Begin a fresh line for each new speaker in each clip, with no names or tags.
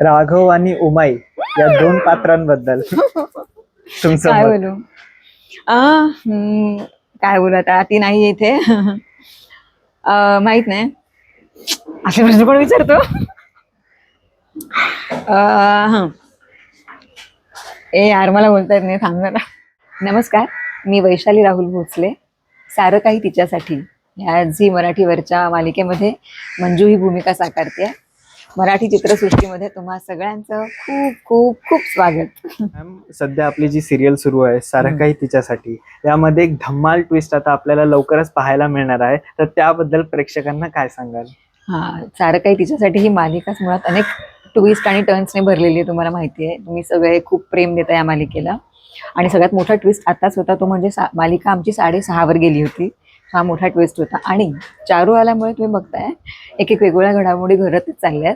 राघव आणि उमाई या दोन पात्रांबद्दल. तुमचं
काय
मत.
बोलू? आ, हम्म, काय बोलू आता? ती नाही इथे. माहीत नाही. असे प्रश्न कोण विचारतो? हं. ए यार मला बोलता येत नाही. थांब जरा नमस्कार. मी वैशाली राहुल भोसले. सारं काही तिच्यासाठी. ह्या झी मराठीवरच्या मालिकेमध्ये मंजू ही भूमिका साकारते. मराठी चित्रसृष्टीमध्ये तुम्हा सगळ्यांचं खूप खूप खूप स्वागत.
मॅम सध्या आपली जी सिरियल सुरू आहे सारं. काही तिच्यासाठी यामध्ये एक धम्माल ट्विस्ट आता आपल्याला लवकरच पाहायला मिळणार आहे. तर त्याबद्दल प्रेक्षकांना काय सांगाल?
हा सारं काही तिच्यासाठी ही मालिकाच मुळात अनेक ट्विस्ट आणि टर्न्सने भरलेली आहे तुम्हाला माहिती आहे. तुम्ही सगळे खूप प्रेम देता या मालिकेला. आणि सगळ्यात मोठा ट्विस्ट आताच होता तो म्हणजे सा मालिका आमची साडेसहावर गेली होती. हा मोठा ट्विस्ट होता. आणि चारू आल्यामुळे तुम्ही बघताय एक एक वेगवेगळ्या घडामोडी घडतच चालल्यात.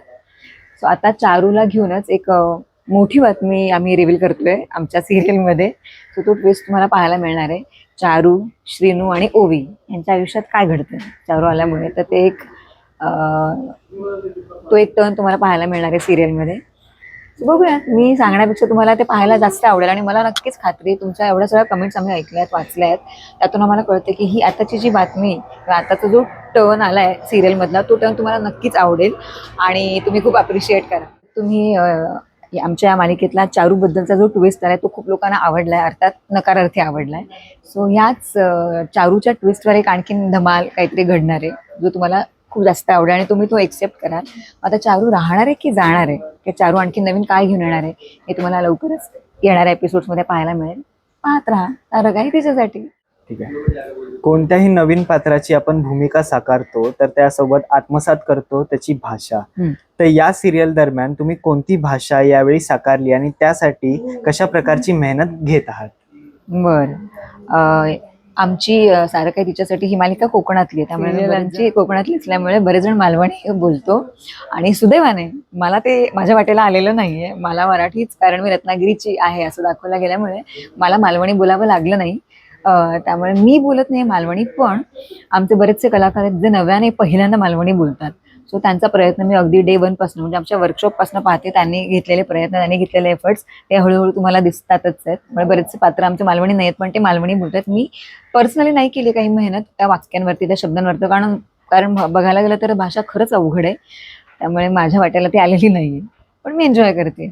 सो आता चारूला घेऊनच एक मोठी बातमी आम्ही रिव्हील करतोय आमच्या सिरियलमध्ये सो तो ट्विस्ट तुम्हाला पाहायला मिळणार आहे. चारू श्रीनू आणि ओवी यांच्या आयुष्यात काय घडतं चारू आल्यामुळे. तर ते एक तो एक टर्न तुम्हाला पाहायला मिळणार आहे सिरियलमध्ये बघूया. मी सांगण्यापेक्षा तुम्हाला ते पाहायला जास्त आवडेल आणि मला नक्कीच खात्री तुमच्या एवढ्या सगळ्या कमेंट्स आम्ही ऐकल्यात वाचल्या आहेत. त्यातून आम्हाला कळतं की ही आताची जी बातमी किंवा आताचा जो टर्न आला आहे सिरियलमधला तो टर्न तुम्हाला नक्कीच आवडेल. आणि तुम्ही खूप अप्रिशिएट करा. तुम्ही आमच्या या मालिकेतला चारूबद्दलचा जो ट्विस्ट आहे तो खूप लोकांना आवडला आहे अर्थात नकारार्थी आवडला आहे सो ह्याच चारूच्या ट्विस्टवर एक आणखीन धमाल काहीतरी घडणार आहे जो तुम्हाला खूप जास्त आवडेल आणि तुम्ही तो एक्सेप्ट कराल. आता चारू राहणार आहे की जाणार आहे? की चारू आणखी नवीन काय घेऊन येणार आहे हे तुम्हाला लवकरच येणाऱ्या एपिसोड्समध्ये पाहायला मिळेल. पाहत राहा. सारं काही तिच्यासाठी.
ठीक आहे. कोणत्याही नवीन पात्राची आपण भूमिका साकारतो तर त्यासोबत आत्मसात करतो त्याची भाषा.
हम्म.
तर या सिरियल दरम्यान तुम्ही कोणती भाषा यावेळी साकारली आणि त्यासाठी कशा प्रकारची मेहनत घेत आहात?
बर. आमची सारं काही तिच्यासाठी ही मालिका कोकणातली आहे. त्यामुळे आमची कोकणातली असल्यामुळे बरेच जण मालवणी बोलतो. आणि सुदैवाने मला ते माझ्या वाटेला आलेलं नाहीये. मला मराठीच कारण मी रत्नागिरीची आहे असं दाखवलं गेल्यामुळे मला मालवणी बोलावं लागलं नाही. त्यामुळे मी बोलत नाही मालवणी पण आमचे बरेचसे कलाकार आहेत जे नव्याने पहिल्यांदा मालवणी बोलतात. सो त्यांचा प्रयत्न मी अगदी डे वनपासून म्हणजे आमच्या वर्कशॉपपासून पाहते त्यांनी घेतलेले प्रयत्न त्यांनी घेतलेले एफर्ट्स ते हळूहळू तुम्हाला दिसतातच आहेत. म्हणजे बरेचसे पात्र आमचे मालवणी नाही आहेत पण ते मालवणी बोलतात मी पर्सनली नाही केली काही मेहनत त्या वाक्यांवरती त्या शब्दांवरती. कारण कारण बघायला गेलं तर भाषा खरंच अवघड आहे. त्यामुळे माझ्या वाट्याला ती आलेली नाही आहे पण मी एन्जॉय करते.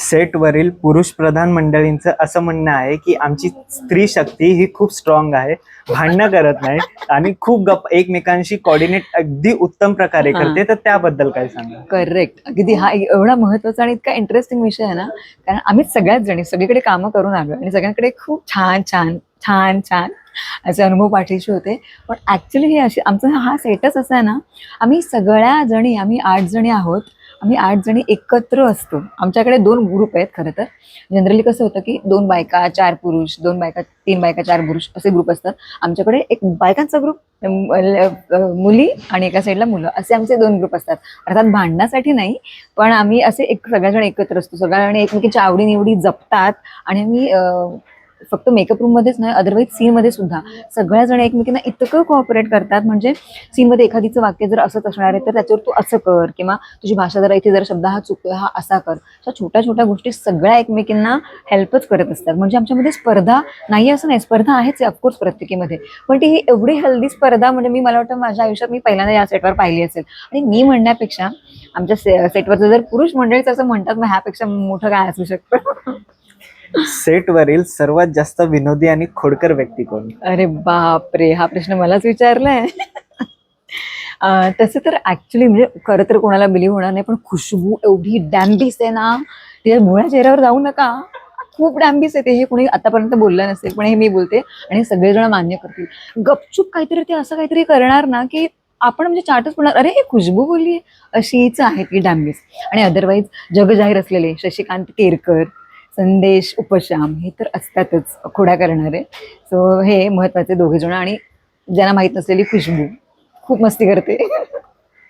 सेटवरील पुरुष प्रधान मंडळींचं असं म्हणणं आहे की आमची स्त्री शक्ती ही खूप स्ट्रॉंग आहे भांडणं करत नाही आणि खूप गप एकमेकांशी कॉर्डिनेट अगदी उत्तम प्रकारे
हा.
करते. तर त्याबद्दल काय सांगा
करेक्ट अगदी हा एवढा महत्त्वाचा आणि इतका इंटरेस्टिंग विषय आहे ना. कारण आम्ही सगळ्याच जणी सगळीकडे कामं करून आलो आणि सगळ्यांकडे खूप छान छान छान छान असे अनुभव पाठीशी होते. पण ऍक्च्युली हे अशी आमचा हा सेटच असा आहे ना. आम्ही सगळ्या जणी आम्ही आठ जणी आहोत. आम्ही आठ जणी एकत्र असतो. आमच्याकडे दोन ग्रुप आहेत खरं तर. जनरली कसं होतं की दोन बायका चार पुरुष दोन बायका तीन बायका चार पुरुष असे ग्रुप असतात. आमच्याकडे एक बायकांचा ग्रुप मुली आणि एका साईडला मुलं असे आमचे दोन ग्रुप असतात. अर्थात भांडण्यासाठी नाही पण आम्ही असे एक सगळ्याजण एकत्र असतो. सगळ्याजण एकमेकींच्या आवडीनिवडी जपतात आणि आम्ही फक्त मेकअप रूम मध्येच नाही अदरवाईज सीनमध्ये सुद्धा. सगळ्याजण एकमेकींना इतकं कोऑपरेट करतात म्हणजे सीनमध्ये एखादीचं वाक्य जर असंच असणार आहे तर त्याच्यावर तू असं कर किंवा तुझी भाषा जरा इथे जर शब्द हा चुकतोय हा असा कर. अशा छोट्या छोट्या गोष्टी सगळ्या एकमेकींना हेल्पच करत असतात. म्हणजे आमच्यामध्ये स्पर्धा नाही असं नाही स्पर्धा आहेच ऑफकोर्स प्रत्येकीमध्ये. पण ती ही एवढी हेल्दी स्पर्धा म्हणजे मी मला वाटतं माझ्या आयुष्यात मी पहिल्यांदा या सेटवर पाहिली असेल. आणि मी म्हणण्यापेक्षा आमच्या सेटवरचं जर पुरुष मंडळीच असं म्हणतात मग ह्यापेक्षा मोठं काय असू शकतं?
सेटवरील सर्वात जास्त विनोदी आणि खोडकर व्यक्ती कोण?
अरे बापरे हा प्रश्न मलाच विचारलाय. तसं तर ऍक्च्युली म्हणजे खरं तर कोणाला बिलीव्ह होणार नाही पण खुशबू एवढी डॅम्बिस आहे ना तिच्या मुळ्या चेहऱ्यावर जाऊ नका. खूप डॅम्बिस आहे ते हे कोणी आतापर्यंत बोललं नसेल पण हे मी बोलते आणि सगळेजण मान्य करतील. गपचूप काहीतरी ते असं काहीतरी करणार ना की आपण म्हणजे चाटच पडणार अरे हे खुशबू बोलली. अशीच आहे ती डॅम्बीस. आणि अदरवाईज जगजाहीर असलेले शशिकांत केरकर संदेश उपशाम हे तर असतातच खोड्या करणारे. सो हे महत्त्वाचे दोघे जण आणि ज्यांना माहीत नसलेली खुशबू. खूप मस्ती करते.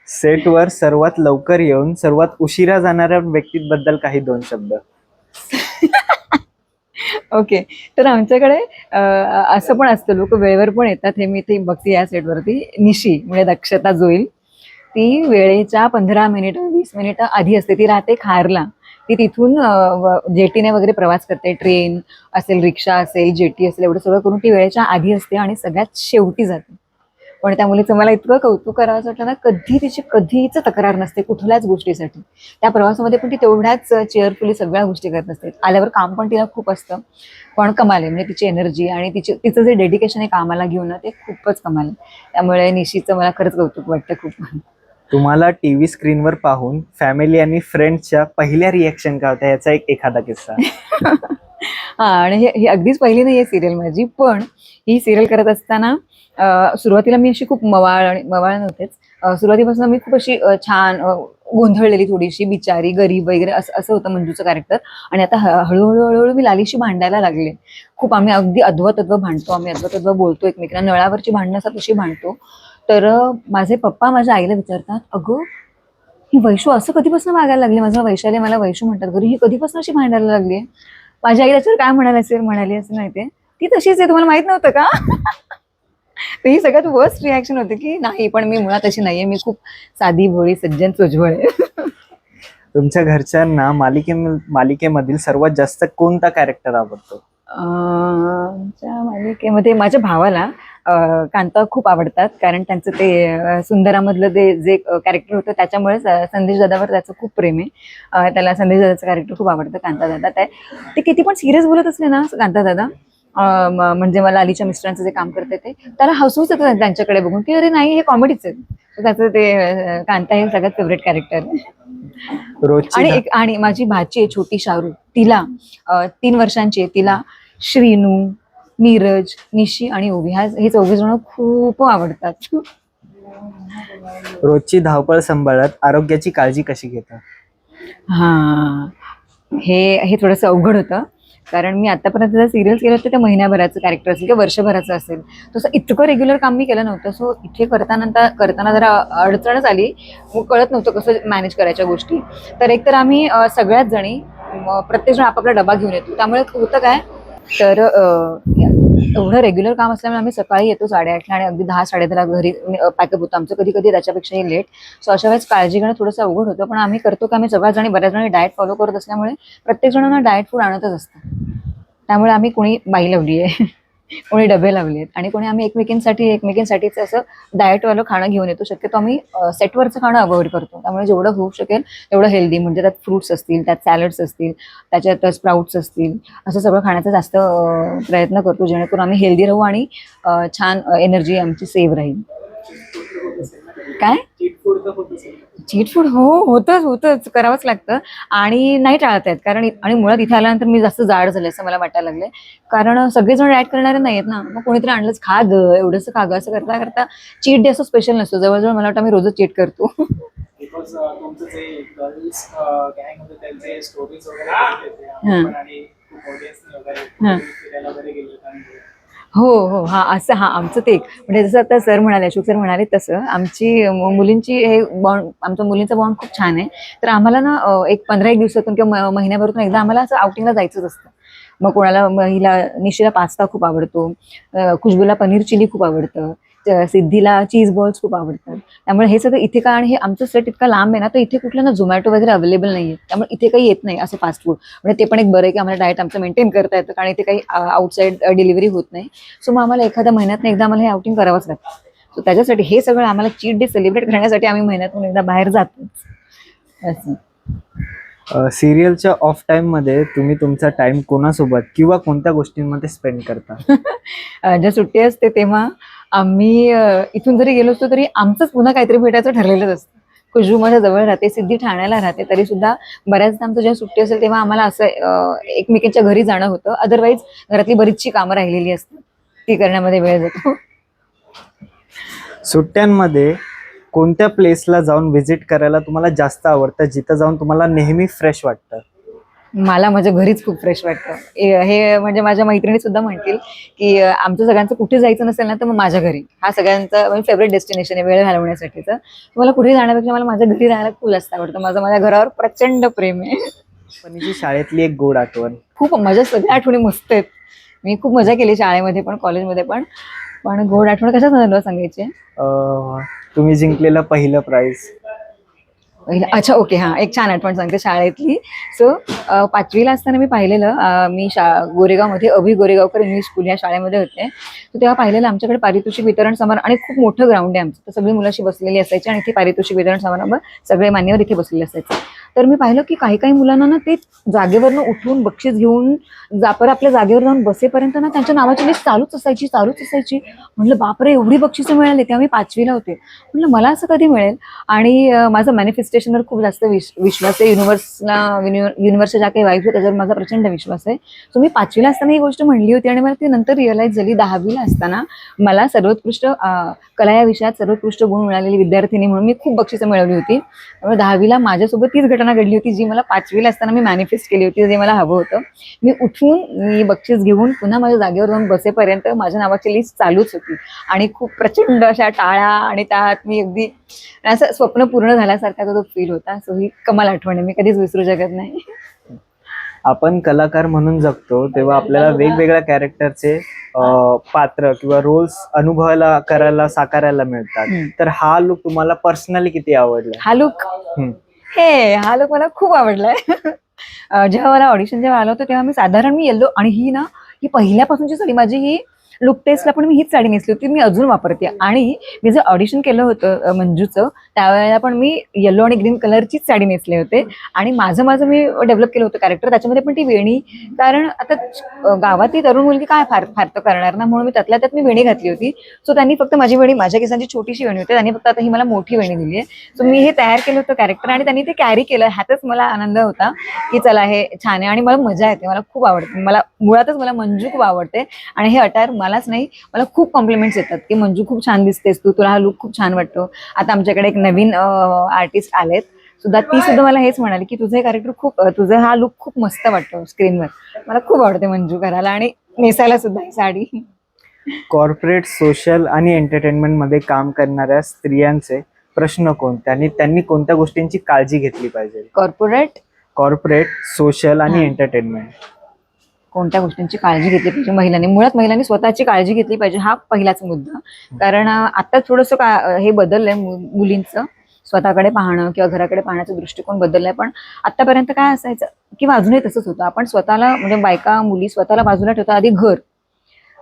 सेटवर सर्वात लवकर येऊन सर्वात उशिरा जाणाऱ्या व्यक्तीबद्दल काही दोन शब्द.
ओके तर आमच्याकडे असं पण असतं लोक वेळेवर पण येतात. हे मी ते बघते या सेटवरती. निशी म्हणजे दक्षता जोईल. ती वेळेच्या पंधरा मिनिटं वीस मिनिटं आधी असते. ती राहते खारला. ती तिथून जेटीने वगैरे प्रवास करते. ट्रेन असेल रिक्षा असेल जेटी असेल एवढं सगळं करून ती वेळेच्या आधी असते आणि सगळ्यात शेवटी जाते. पण त्या मुलीचं मला इतकं कौतुक करावं वाटलं ना कधी तिची कधीच तक्रार नसते कुठल्याच गोष्टीसाठी. त्या प्रवासामध्ये पण ती तेवढ्याच चेअरफुली सगळ्या गोष्टी करत असते. आल्यावर काम पण तिला खूप असतं. पण कमाल आहे. म्हणजे तिची एनर्जी आणि तिची तिचं जे डेडिकेशन आहे कामाला घेऊन ते खूपच कमाल आहे. त्यामुळे निशीचं मला खरंच कौतुक वाटतं खूप.
तुम्हाला टीव्ही स्क्रीनवर पाहून फॅमिली आणि फ्रेंड्सच्या पहिल्या रिएक्शन काय होत्या याचा एक एखादा किस्सा.
हा आणि हे अगदीच पहिली नाही आहे सिरियल माझी पण ही सिरियल करत असताना सुरुवातीला मी अशी खूप मवाळ आणि मवाळ नव्हतेच. सुरुवातीपासून मी खूप अशी छान गोंधळलेली थोडीशी बिचारी गरीब वगैरे असं असं होतं मंजूचं कॅरेक्टर आणि आता ह- हळूहळू हळूहळू मी लालीशी भांडायला लागले. खूप आम्ही अगदी अद्वत अद्व भांडतो आम्ही अद्वत अद्व बोलतो एकमेकांना नळावरची भांडणं असतात तशी भांडतो. तर माझे पप्पा माझ्या आईला विचारतात अगं ही वैशू असं कधीपासून वागायला लागली? माझं वैशाली मला वैशू म्हणतात. घरी ही कधीपासून अशी भांडायला लागली माझी आई त्याच्यावर काय म्हणाली असेल म्हणाली असं माहितीये ती. तशीच आहे तुम्हाला माहीत नव्हतं का? तर ही सगळ्यात वर्स्ट रिॲक्शन होते की नाही पण मी मुळात अशी नाहीये. मी खूप साधी भोळी सज्जन सोजवळ आहे.
तुमच्या घरच्यांना मालिके मालिकेमधील सर्वात जास्त कोणता कॅरेक्टर आवडतो?
त्या मालिकेमध्ये माझ्या भावाला कांता खूप आवडतात कारण त्यांचं ते सुंदरामधलं ते जे कॅरेक्टर होतं त्याच्यामुळेच संदेश दादावर त्याचं खूप प्रेम आहे. त्याला संदेश दादाचं कॅरेक्टर खूप आवडतं कांता दादा. ते ते किती पण सिरियस बोलत असले ना कांता दादा म्हणजे मला अलीच्या मिस्टरांचं जे काम करते ते त्याला हसूच येतं त्यांच्याकडे बघून की अरे नाही हे कॉमेडीच आहे त्याचं ते कांता हे सगळ्यात फेवरेट कॅरेक्टर आहे. आणि एक आणि माझी भाची आहे छोटी शाहरुख. तिला तीन वर्षांची आहे. तिला श्रीनू नीरज निशी आणि ओवी. ह्या हे चौघे जण खूप आवडतात.
रोजची धावपळ सांभाळत आरोग्याची काळजी कशी घेता
हा. हे हे थोडंसं अवघड होतं. कारण मी आतापर्यंत जर सिरियल केलं होतं ते महिन्याभराचं कॅरेक्टर असेल किंवा वर्षभराचं असेल. तसं इतकं रेग्युलर काम मी केलं नव्हतं. सो इथे करताना करताना जरा अडचणच आली. मग कळत नव्हतं कसं मॅनेज करायच्या गोष्टी. तर एकतर आम्ही सगळ्याच जणी म, प्रत्येकजण आपापला डबा घेऊन येतो. त्यामुळे होतं काय तर एवढं रेग्युलर काम असल्यामुळे आम्ही सकाळी येतो साडेआठला आणि अगदी दहा साडेदहाला घरी पॅकअप होतं. आमचं कधी कधी त्याच्यापेक्षाही लेट सो अशा वेळेस काळजी घेणं थोडंसं अवघड होतं. पण आम्ही करतो की आम्ही सगळ्या जणी बऱ्याच जणी डाएट फॉलो करत असल्यामुळे प्रत्येक जणांना डाएट फूड आणतच असतं. त्यामुळे आम्ही कोणी बाई लावली आहे कोणी डबे लावले आणि कोणी आम्ही एकमेकींसाठी एकमेकींसाठीच असं डाएटवालं खाणं घेऊन येतो. शक्यतो आम्ही सेटवरचं खाणं अवॉइड करतो. त्यामुळे जेवढं होऊ शकेल तेवढं हेल्दी म्हणजे त्यात फ्रुट्स असतील त्यात सॅलड्स असतील त्याच्यात स्प्राउट्स असतील असं सगळं खाण्याचा जास्त प्रयत्न करतो जेणेकरून आम्ही हेल्दी राहू आणि छान एनर्जी आमची सेव्ह राहील. काय? चीट फूड हो होतच होतच. करावंच लागतं. आणि नाही टाळत आहेत. कारण आणि मुळात इथे आल्यानंतर मी जास्त जाड झाले असं मला वाटायला लागले कारण सगळेजण डाएट करणारे नाही आहेत ना. मग कोणीतरी आणलंच खा ग. एवढंसं खा ग. असं करता करता चीट डे असं स्पेशल नसतो. जवळजवळ मला वाटतं आम्ही रोजच चीट करतो.
बिकॉज तुमचं जे गर्ल्स गँग होते त्यांचे स्टोरीज वगैरे बघितले होते. आम्ही
हं.
आणि वगैरे. फिरायला वगैरे गेलो.
हो हो. हा असं हा आमचं ते एक. म्हणजे जसं आता सर म्हणाले अशोक सर म्हणाले तसं आमची मुलींची हे बॉन्ड आमचं मुलींचं बॉन्ड खूप छान आहे. तर आम्हाला ना एक पंधरा एक दिवसातून किंवा महिन्याभरातून एकदा आम्हाला असं आउटिंगला जायचंच असतं. मग कोणाला महिला निशीला पास्ता खूप आवडतो. खुशबूला पनीर चिली खूप आवडतं. सिद्धीला चीज बॉल्स खूप आवडतात. त्यामुळे हे सगळं इथे का आणि हे आमचं सेट इतका लांब आहे ना तर इथे कुठलं ना झोमॅटो वगैरे अवेलेबल नाही आहे त्यामुळे इथे काही येत नाही असं फास्ट फूड म्हणजे ते पण एक बरं आहे की आम्हाला डाएट आमचं मेंटेन करता येतं कारण इथे काही आउटसाईड डिलिव्हरी होत नाही. सो मग आम्हाला एखाद्या महिन्यात एकदा आम्हाला हे आउटिंग करावंच लागतं. सो त्याच्यासाठी हे सगळं आम्हाला चीट डे सेलिब्रेट करण्यासाठी आम्ही महिन्यातून एकदा बाहेर जातोच. असं.
सिरियलच्या ऑफ टाइममध्ये तुम्ही तुमचा टाइम कोणासोबत किंवा कोणत्या गोष्टींमध्ये स्पेंड करता?
जेव्हा सुट्टी असते तेव्हा आम्ही इथून जरी गेलो असतो तरी आमचंच पुन्हा काहीतरी भेटायचं ठरलेलंच असतं. खुशबू माझ्या जवळ राहते सिद्धी ठाण्याला राहते तरी सुद्धा बऱ्याचदा आमचं जेव्हा सुट्टी असेल तेव्हा आम्हाला असं एकमेकींच्या घरी जाणं होतं. अदरवाईज घरातली बरीचशी कामं राहिलेली असतात. ती करण्यामध्ये वेळ जातो.
सुट्ट्यांमध्ये कोणत्या प्लेसला जाऊन व्हिजिट करायला तुम्हाला जास्त आवडतं? जिथं जाऊन तुम्हाला नेहमी फ्रेश वाटतं?
मला माझ्या घरीच खूप फ्रेश वाटतं. हे म्हणजे माझ्या मैत्रिणी सुद्धा म्हणतील की आमचं सगळ्यांचं कुठे जायचं नसेल ना तर मग माझ्या घरी. हा सगळ्यांचा म्हणजे फेवरेट डेस्टिनेशन आहे वेळ घालवण्यासाठीचं. मला कुठे जाण्यापेक्षा मला माझ्या घरी राहायला खूप जास्त आवडतं. माझं माझ्या घरावर प्रचंड प्रेम आहे.
पण शाळेतली एक गोड आठवण.
खूप माझ्या सगळ्या आठवणी मस्त आहेत. मी खूप मजा केली शाळेमध्ये पण कॉलेजमध्ये पण. पण गोड आठवण झालं सांगायची?
अं, तुम्ही जिंकलेलं पहिलं प्राइज
अच्छा ओके हां एक छान आठवण सांगते शाळेतली. सो पाचवीला असताना मी पाहिलेलं मी शा गोरेगावमध्ये अभि गोरेगावकर इंग्लिश स्कूल या शाळेमध्ये होते. तर तेव्हा पाहिलेलं आमच्याकडे पारितोषिक वितरण समारंभ आणि खूप मोठं ग्राउंड आहे आमचं. तर सगळी मुलाशी बसलेली असायची आणि इथे पारितोषिक वितरण समारंभ सगळे मान्यवर इथे बसलेले असायचे. तर मी पाहिलं की काही काही मुलांना ना ते जागेवरनं उठून बक्षीस घेऊन जापर आपल्या जागेवर जाऊन बसेपर्यंत ना त्यांच्या नावाची लिस्ट चालूच असायची चालूच असायची. म्हटलं बापरे एवढी बक्षिसं मिळाली. तेव्हा मी पाचवीला होते. म्हटलं मला असं कधी मिळेल? आणि माझं माझं मॅनिफेस्टेशनवर खूप जास्त विश विश्वास आहे. युनिव्हर्सला युनिव्हर्सच्या ज्या काही वाईफ आहे त्याच्यावर माझा प्रचंड विश्वास आहे. सो मी पाचवीला असताना ही गोष्ट म्हणली होती आणि मला ती नंतर रिअलाईज झाली. दहावीला असताना मला सर्वोत्कृष्ट कला या विषयात सर्वोत्कृष्ट गुण मिळालेली विद्यार्थिनी म्हणून मी खूप बक्षिसं मिळवली होती. त्यामुळे दहावीला माझ्यासोबत तीच घटना घडली होती जी मला पाचवीला असताना मी मॅनिफेस्ट केली होती जे मला हवं होतं. मी उठून मी बक्षीस घेऊन पुन्हा माझ्या जागेवर जाऊन बसेपर्यंत माझ्या नावाची लिस्ट चालूच होती. आणि खूप प्रचंड अशा टाळ्या आणि त्यात मी अगदी असं स्वप्न पूर्ण झाल्यासारखा तो फील होता. सो ही कमाल आठवण आहे. मी कधीच विसरू शकत नाही.
आपण कलाकार म्हणून जगतो तेव्हा आपल्याला वेगवेगळ्या कॅरेक्टरचे पात्र किंवा रोल्स अनुभवायला करायला साकारायला मिळतात. तर हा लुक तुम्हाला पर्सनली किती आवडला?
हा लुक. हे हा लुक मला खूप आवडलाय. जेव्हा मला ऑडिशन जेव्हा आलं होतं तेव्हा मी साधारण मी येल्लो आणि ही ना ही पहिल्यापासूनची साडी माझी ही लुक टेस्टला पण मी हीच साडी नेसली होती मी अजून वापरते. आणि मी जे ऑडिशन केलं होतं मंजूचं त्यावेळेला पण मी येल्लो आणि ग्रीन कलरचीच साडी नेसले होते. आणि माझं माझं मी डेव्हलप केलं होतं कॅरेक्टर त्याच्यामध्ये पण ती वेणी. कारण आता गावातली तरुण मुलगी काय फार फार तर करणार ना? म्हणून मी त्यातल्या त्यात मी वेणी घातली होती. सो त्यांनी फक्त माझी वेणी माझ्या केसांची छोटीशी वेणी होती. त्यांनी फक्त आता ही मला मोठी वेणी दिली आहे. सो मी हे तयार केलं होतं कॅरेक्टर आणि त्यांनी ते कॅरी केलं. ह्यातच मला आनंद होता की चला हे छान आहे. आणि मला मजा येते. मला खूप आवडते. मला मुळातच मला मंजू खूप आवडते. आणि हे अटायर मलाच नाही. मला खूप कॉम्प्लिमेंट्स येतात की मंजू खूप छान दिसतेस तू. तुला हा लुक खूप छान वाटतो. आता आमच्याकडे एक नवीन आर्टिस्ट आलेत. सुद्धा ती सुद्धा मला हेच म्हणाली की तुझं कॅरेक्टर खूप तुझं हा लुक खूप मस्त वाटतो स्क्रीनवर मला खूप आवडते मंजू करायला आणि नेसायला सुद्धा ही साडी.
कॉर्पोरेट सोशल आणि एंटरटेनमेंटमध्ये काम करणाऱ्या स्त्रियांचे प्रश्न कोणते? आणि त्यांनी कोणत्या गोष्टींची काळजी घेतली पाहिजे?
कॉर्पोरेट
कॉर्पोरेट सोशल आणि. एंटरटेनमेंट
कोणत्या गोष्टींची काळजी घेतली पाहिजे महिलांनी? मुळात महिलांनी स्वतःची काळजी घेतली पाहिजे हा पहिलाच मुद्दा. कारण आता थोडंसं का हे बदललंय मु- मुलींचं. स्वतःकडे पाहणं किंवा घराकडे पाहण्याचा दृष्टिकोन बदललाय. पण आतापर्यंत काय असायचं? किंवा अजूनही तसंच होतं. आपण स्वतःला म्हणजे बायका मुली स्वतःला बाजूला ठेवता आधी घर.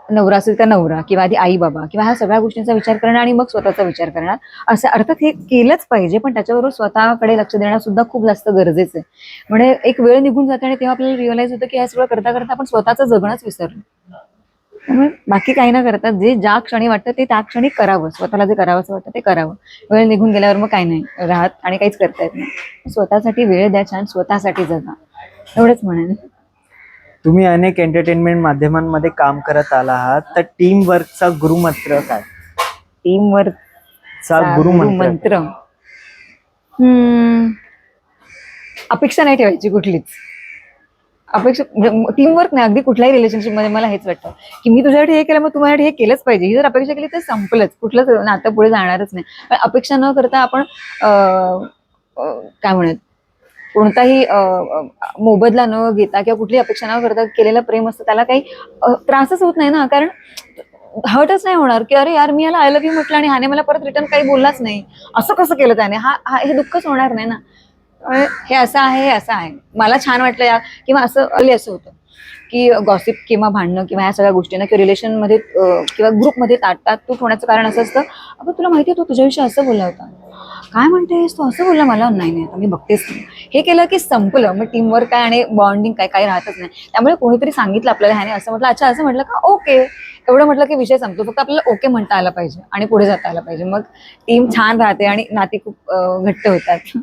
नवरा असेल तर नवरा किंवा आधी आई बाबा किंवा ह्या सगळ्या गोष्टींचा विचार करणार आणि मग स्वतःचा विचार करणार असं अर्थात हे केलंच पाहिजे पण त्याच्याबरोबर स्वतःकडे लक्ष देणं सुद्धा खूप जास्त गरजेचं आहे. म्हणजे एक वेळ निघून जाते आणि तेव्हा आपल्याला रिअलाइज होतं की हे सगळं करता करता आपण स्वतःचं जगणंच विसरलो. त्यामुळे बाकी काही ना करता जे ज्या क्षणी वाटतं ते त्या क्षणी करावं. स्वतःला जे करावंसं वाटतं ते करावं. वेळ निघून गेल्यावर मग काही नाही. राहत आणि काहीच करता येत नाही. स्वतःसाठी वेळ द्या छान स्वतःसाठी जगा. एवढंच म्हणेन.
तुम्ही अनेक एंटरटेनमेंट माध्यमांमध्ये काम करत आला आहात तर टीम वर्कचा गुरुमंत्र काय?
टीमवर
चा गुरुमंत्र
हम्म. अपेक्षा नाही ठेवायची कुठलीच. अपेक्षा टीमवर्क नाही अगदी कुठल्याही रिलेशनशिपमध्ये मला हेच वाटतं की मी तुझ्यासाठी हे केलं मग तुम्हाला हे केलंच पाहिजे. ही जर अपेक्षा केली तर संपलंच. कुठलंच नातं पुढे जाणारच नाही. पण अपेक्षा न करता आपण अं, अं, काय म्हणत कोणताही मोबदला न घेता किंवा कुठली अपेक्षा न करता केलेलं प्रेम असतं त्याला काही त्रासच होत नाही ना. कारण हर्टच नाही होणार की अरे यार मी याला आय लव्ह यू म्हटलं आणि ह्याने मला परत रिटर्न काही बोललाच नाही. असं कसं केलं त्याने? हा हा- हे दुःखच होणार नाही ना. हे असं आहे हे असं आहे. मला छान वाटलं या किंवा असं अली असं होतं की गॉसिप किंवा भांडणं किंवा ह्या सगळ्या गोष्टींना किंवा रिलेशनमध्ये किंवा ग्रुपमध्ये ताटतात. तूट होण्याचं कारण असं असतं अगं तुला माहिती आहे तो तुझ्याविषयी असं बोलला होता. काय म्हणतेस? तू असं बोलला मला? नाही नाही आता मी बघतेच नाही. हे केलं की संपलं. मग टीमवर्क काय आणि बॉन्डिंग काय काही राहतच नाही. त्यामुळे कोणीतरी सांगितलं आपल्याला ह्याने. असं म्हटलं अच्छा असं म्हटलं का? ओके. एवढं म्हटलं की विषय संपतो. फक्त आपल्याला ओके म्हणता आला पाहिजे आणि पुढे जाता आलं पाहिजे. मग टीम छान राहते आणि नाती खूप घट्ट होतात.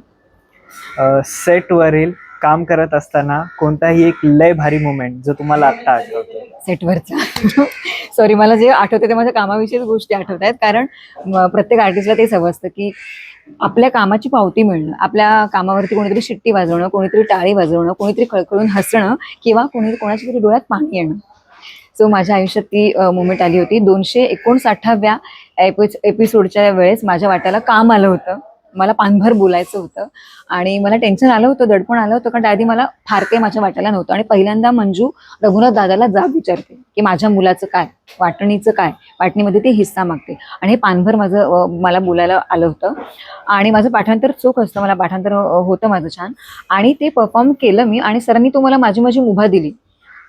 सेट वरील काम करत असताना कोणताही एक लय भारी मुमेंट जो तुम्हाला आत्ता आठवतो
सेटवरचा सॉरी मला जे आठवते ते माझ्या कामाविषयीच गोष्टी आठवत आहेत. कारण प्रत्येक आर्टिस्टला हवं असतं की आपल्या कामाची पावती मिळणं आपल्या कामावरती कोणीतरी शिट्टी वाजवणं कोणीतरी टाळी वाजवणं कोणीतरी खळखळून हसणं किंवा कोणी कोणाच्या तरी डोळ्यात पाणी येणं. सो माझ्या आयुष्यात ती मुमेंट आली होती. दोनशे एकोणसाठाव्या एपिसोडच्या वेळेस माझ्या वाट्याला काम आलं होतं. मला पानभर बोलायचं होतं. आणि मला टेन्शन आलं होतं दडपण आलं होतं कारण आधी मला फार काही माझ्या वाटायला नव्हतं. आणि पहिल्यांदा मंजू रघुनाथ दादाला जाब विचारते की माझ्या मुलाचं काय? वाटणीचं काय? वाटणीमध्ये ती हिस्सा मागते. आणि हे पानभर माझं मला बोलायला आलं होतं. आणि माझं पाठांतर चोख असतं मला पाठांतर होतं माझं छान. आणि ते परफॉर्म केलं मी आणि सरांनी तो मला माझी माझी मुभा दिली.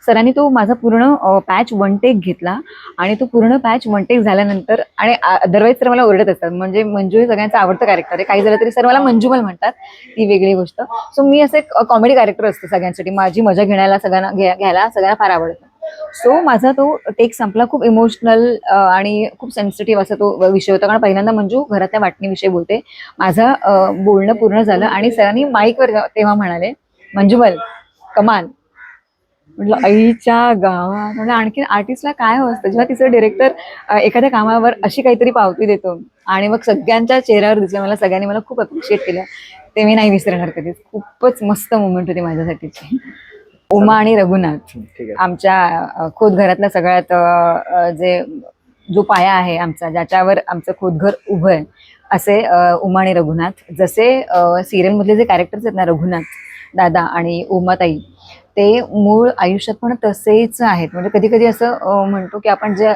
सरांनी तो माझा पूर्ण पॅच वन टेक घेतला. आणि तो पूर्ण पॅच वन टेक झाल्यानंतर आणि अदरवाईज सर मला ओरडत असतात. म्हणजे मंजू हे सगळ्यांचं आवडतं कॅरेक्टर आहे. काही झालं तरी सर मला मंजूमल म्हणतात ती वेगळी गोष्ट. सो मी असं एक कॉमेडी कॅरेक्टर असते सगळ्यांसाठी. माझी मजा घेण्याला सगळ्यांना घ्या- घ्यायला सगळ्यांना फार आवडतं. सो माझा तो टेक संपला. खूप इमोशनल आणि खूप सेन्सिटिव्ह असा तो विषय होता. कारण पहिल्यांदा मंजू घरातल्या वाटणीविषयी बोलते. माझं बोलणं पूर्ण झालं आणि सरांनी माईकवर तेव्हा म्हणाले मंजूमल कमाल म्हटलं आईच्या गावात. म्हणजे आणखी आर्टिस्टला काय हो असतं? जेव्हा तिचं डिरेक्टर एखाद्या कामावर अशी काहीतरी पावती देतो आणि मग सगळ्यांच्या चेहऱ्यावर दिसलं मला सगळ्यांनी मला खूप अप्रिशिएट केलं ते मी नाही विसरणार कधीच. खूपच मस्त मुवमेंट होती माझ्यासाठीची उमा आणि रघुनाथ आमच्या अ, खोतघरातला सगळ्यात जे जो पाया आहे आमचा ज्याच्यावर आमचं खोतघर उभं आहे असे उमा आणि रघुनाथ. जसे सिरियल मधले जे कॅरेक्टर्स आहेत ना रघुनाथ दादा आणि उमाताई ते मूळ आयुष्यात पण तसेच आहेत. म्हणजे कधी कधी असं म्हणतो की आपण जे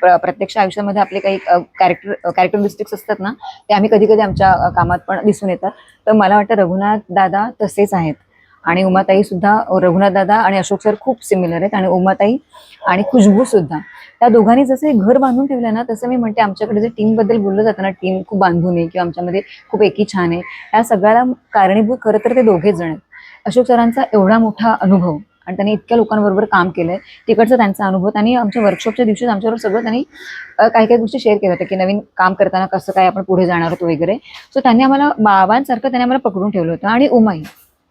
प्र- प्रत्यक्ष आयुष्यामध्ये आपले काही कॅरेक्टर कॅरेक्टरिस्टिक्स असतात ना ते आम्ही कधी कधी आमच्या कामात पण दिसून येतात. तर मला वाटतं रघुनाथ दादा तसेच आहेत. आणि उमाताई सुद्धा रघुनाथ दादा आणि अशोक सर खूप सिमिलर आहेत. आणि उमाताई आणि खुशबू सुद्धा. त्या दोघांनी जसे घर बांधून ठेवलं ना तसं मी म्हणते आमच्याकडे जे टीमबद्दल बोललं जातं ना टीम खूप बांधून आहे किंवा आमच्यामध्ये खूप एकी छान आहे. या सगळ्याला कारणीभूत खरं तर ते दोघेच जण आहेत. अशोक सरांचा एवढा मोठा अनुभव आणि त्यांनी इतक्या लोकांबरोबर काम केलंय तिकडचा त्यांचा अनुभव त्यांनी आमच्या वर्कशॉपच्या दिवशीच आमच्याबरोबर सगळं त्यांनी काही काही गोष्टी शेअर केल्या होत्या की नवीन काम करताना कसं काय आपण पुढे जाणार होतो वगैरे. सो त्यांनी आम्हाला बाबांसारखं त्यांनी आम्हाला पकडून ठेवलं होतं आणि उमाई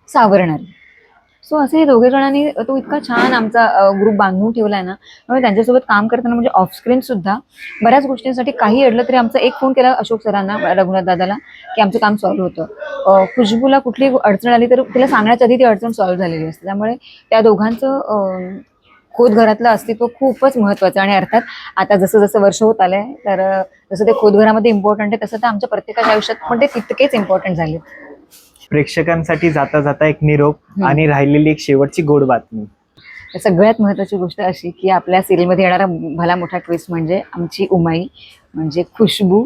सावरणारी. सो असे हे दोघे जणांनी तो इतका छान आमचा ग्रुप बांधून ठेवलाय ना त्यामुळे त्यांच्यासोबत काम करताना म्हणजे ऑफ स्क्रीन सुद्धा बऱ्याच गोष्टींसाठी काही अडलं तरी आमचा एक फोन केला अशोक सरांना रघुनाथ दादाला की आमचं काम सॉल्व्ह होतं. खुशबूला कुठली अडचण आली तर तिला सांगण्याच्या आधी ती अडचण सॉल्व्ह झालेली असते. त्यामुळे त्या दोघांचं खोद घरातलं अस्तित्व खूपच महत्वाचं आणि अर्थात आता जसं जसं वर्ष होत आलंय तर जसं ते खोदघरामध्ये इम्पॉर्टंट आहे तसं तर आमच्या प्रत्येकाच्या आयुष्यात पण ते तितकेच इम्पॉर्टंट झाले
प्रेक्षकांसाठी जाता जाता एक निरोप. आणि राहिलेली एक शेवटची गोड बातमी.
सगळ्यात महत्त्वाची गोष्ट अशी की आपल्या सिरियलमध्ये येणारा भला मोठा ट्विस्ट म्हणजे आमची उमाई म्हणजे खुशबू.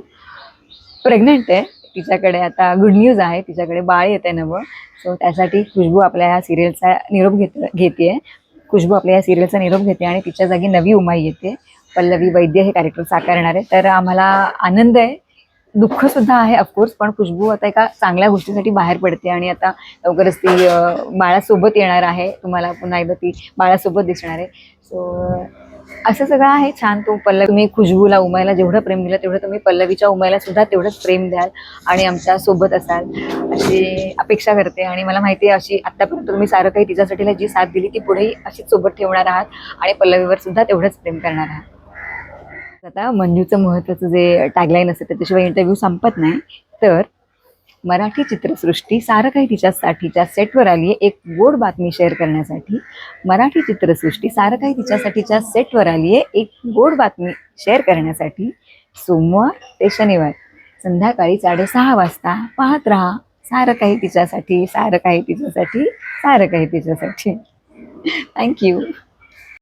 प्रेग्नंट आहे तिच्याकडे आता गुड न्यूज आहे तिच्याकडे बाळ येते नवं. सो त्यासाठी खुशबू आपल्या ह्या सिरियलचा निरोप घेत घेते खुशबू आपल्या या सिरियलचा निरोप घेते आणि तिच्या जागी नवी उमाई येते. पल्लवी वैद्य हे कॅरेक्टर साकारणार. आहे तर आम्हाला आनंद आहे दुःख सुद्धा आहे ऑफकोर्स पण खुशबू आता एका चांगल्या गोष्टीसाठी बाहेर पडते आणि आता लवकरच ती बाळासोबत येणार आहे. तुम्हाला पुन्हा एकदा ती बाळासोबत दिसणार आहे. सो असं सगळं आहे. छान तो पल्लवी तुम्ही खुशबूला उमायला जेवढं प्रेम दिलं तेवढं तुम्ही पल्लवीच्या उमायला सुद्धा तेवढंच प्रेम द्याल आणि आमच्यासोबत असाल. अशी अपेक्षा करते आणि मला माहिती आहे अशी आतापर्यंत तुम्ही सारं काही तिच्यासाठी जी साथ दिली ती पुढेही अशीच सोबत ठेवणार आहात आणि पल्लवीवर सुद्धा तेवढंच प्रेम करणार आहात. आता मंजूचं महत्त्वाचं जे टॅगलाईन असतं त्याच्याशिवाय इंटरव्ह्यू संपत नाही. तर मराठी चित्रसृष्टी सारं काही तिच्यासाठीच्या सेटवर आली आहे. एक गोड बातमी शेअर करण्यासाठी मराठी चित्रसृष्टी सारं काही तिच्यासाठीच्या सेटवर आली आहे. एक गोड बातमी शेअर करण्यासाठी सोमवार ते शनिवार संध्याकाळी साडेसहा वाजता पाहत राहा. सारं काही तिच्यासाठी सारं काही तिच्यासाठी सारं काही तिच्यासाठी थँक्यू